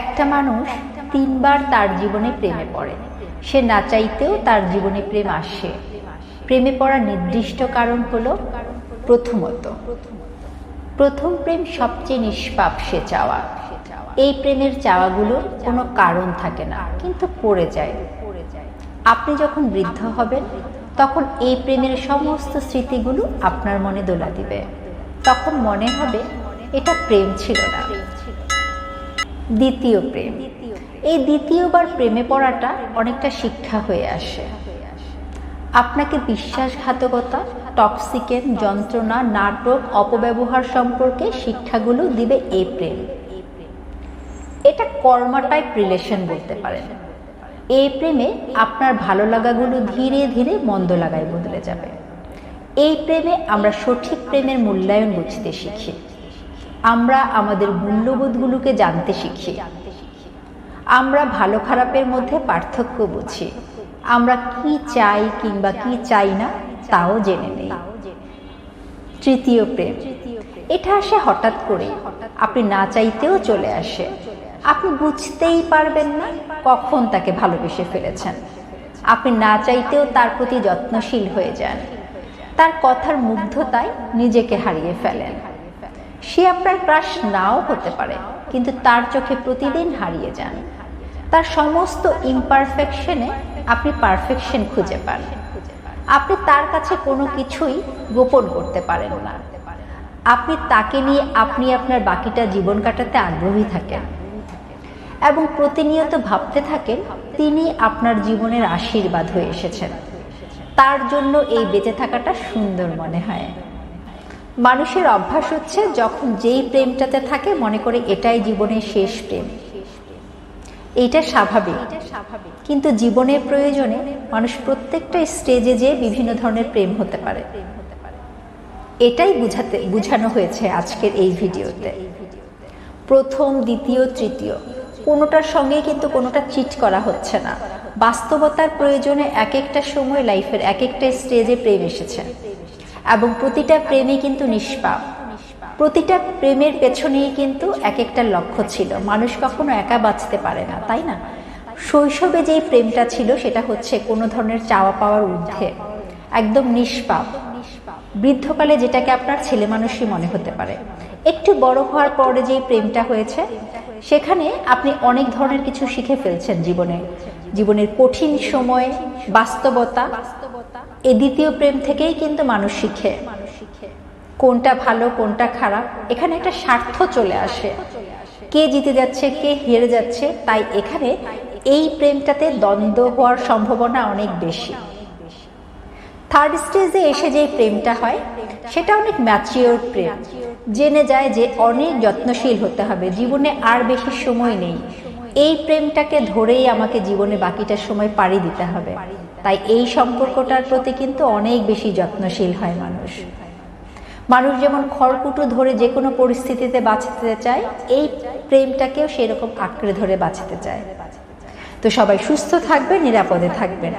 একটা মানুষ তিনবার তার জীবনে প্রেমে পড়ে। সে না চাইতেও তার জীবনে প্রেম আসে। প্রেমে পড়ার নির্দিষ্ট কারণ হলো প্রথমত, প্রথম প্রেম সবচেয়ে নিষ্পাপ সে চাওয়া। এই প্রেমের চাওয়াগুলো কোনো কারণ থাকে না, কিন্তু পড়ে যায়। আপনি যখন বৃদ্ধ হবেন, তখন এই প্রেমের সমস্ত স্মৃতিগুলো আপনার মনে দোলা দিবে। তখন মনে হবে, এটা প্রেম ছিল না। দ্বিতীয় প্রেম। এই দ্বিতীয়বার প্রেমে পড়াটা অনেকটা শিক্ষা হয়ে আসে। আপনাকে বিশ্বাসঘাতকতা টক্সিকেন যন্ত্রণা, নাটক, অপব্যবহার সম্পর্কে শিক্ষাগুলো দিবে এই প্রেম। এটা কর্মা টাইপ রিলেশন বলতে পারেন। এই প্রেমে আপনার ভালো লাগাগুলো ধীরে ধীরে মন্দ লাগায় বদলে যাবে। এই প্রেমে আমরা সঠিক প্রেমের মূল্যায়ন বুঝতে শিখি। আমরা আমাদের মূল্যবোধগুলোকে জানতে শিখি। আমরা ভালো খারাপের মধ্যে পার্থক্য বুঝি। আমরা কি চাই কিংবা কি চাই না, তাও জেনে নেই। তৃতীয় প্রেম। এটা আসে হঠাৎ করে। আপনি না চাইতেও চলে আসে। আপনি বুঝতেই পারবেন না কখন তাকে ভালোবেসে ফেলেছেন। আপনি না চাইতেও তার প্রতি যত্নশীল হয়ে যান। তার কথার মুগ্ধতায় নিজেকে হারিয়ে ফেলেন। সে আপনার ক্রাশ নাও হতে পারে, কিন্তু তার চোখে প্রতিদিন হারিয়ে যান। তার সমস্ত ইমপারফেকশনে আপনি পারফেকশন খুঁজে পান। আপনি তার কাছে কোনো কিছুই গোপন করতে পারেন না। আপনি তাকে নিয়ে আপনি আপনার বাকিটা জীবন কাটাতে আগ্রহী থাকেন এবং প্রতিনিয়ত ভাবতে থাকেন, তিনি আপনার জীবনের আশীর্বাদ হয়ে এসেছেন। তার জন্য এই বেঁচে থাকাটা সুন্দর মনে হয়। মানুষের অভ্যাস হচ্ছে যখন যেই প্রেমটাতে থাকে, মনে করে এটাই জীবনের শেষ প্রেম। এইটা স্বাভাবিক। কিন্তু জীবনের প্রয়োজনে মানুষ প্রত্যেকটা স্টেজে যে বিভিন্ন ধরনের প্রেম হতে পারে। এটাই বুঝাতে, বুঝানো হয়েছে আজকের এই ভিডিওতে। প্রথম, দ্বিতীয়, তৃতীয়। কোনোটার সঙ্গে কিন্তু কোনোটা চিট করা হচ্ছে না। বাস্তবতার প্রয়োজনে এক একটা সময় লাইফের এক একটা স্টেজে প্রেম এসেছে। এবং প্রতিটা প্রেমই কিন্তু নিষ্পাপ। প্রতিটা প্রেমের পেছনেই কিন্তু এক একটা লক্ষ্য ছিল। মানুষ কখনো একা বাঁচতে পারে না, তাই না? শৈশবে যেই প্রেমটা ছিল সেটা হচ্ছে কোনো ধরনের চাওয়া পাওয়ার ঊর্ধ্বে। একদম নিষ্পাপ। বৃদ্ধকালে যেটাকে আপনার ছেলে মানুষই মনে হতে পারে। একটু বড় হওয়ার পরে যেই প্রেমটা হয়েছে, সেখানে আপনি অনেক ধরনের কিছু শিখে ফেলছেন জীবনে। জীবনের কঠিন সময়, বাস্তবতা এই দ্বিতীয় প্রেম থেকেই কিন্তু মানুষ শিখে। কোনটা ভালো, কোনটা খারাপ, এখানে একটা স্বার্থ চলে আসে। কে জিতে যাচ্ছে, কে হেরে যাচ্ছে, তাই এখানে এই প্রেমটাতে দ্বন্দ্ব হওয়ার সম্ভাবনা অনেক বেশি। থার্ড স্টেজে এসে যে প্রেমটা হয়, সেটা অনেক ম্যাচিওর প্রেম। জেনে যায় যে অনেক যত্নশীল হতে হবে, জীবনে আর বেশি সময় নেই। এই প্রেমটাকে ধরেই আমাকে জীবনে বাকিটার সময় পাড়ি দিতে হবে। তাই এই সম্পর্কটার প্রতি কিন্তু অনেক বেশি যত্নশীল হয় মানুষ। মানুষ যেমন খড়কুটো ধরে যে কোনো পরিস্থিতিতে বাঁচতে চায়, এই প্রেমটাকেও সেরকম আঁকড়ে ধরে বাঁচতে চায়। তো সবাই সুস্থ থাকবে, নিরাপদে থাকবেন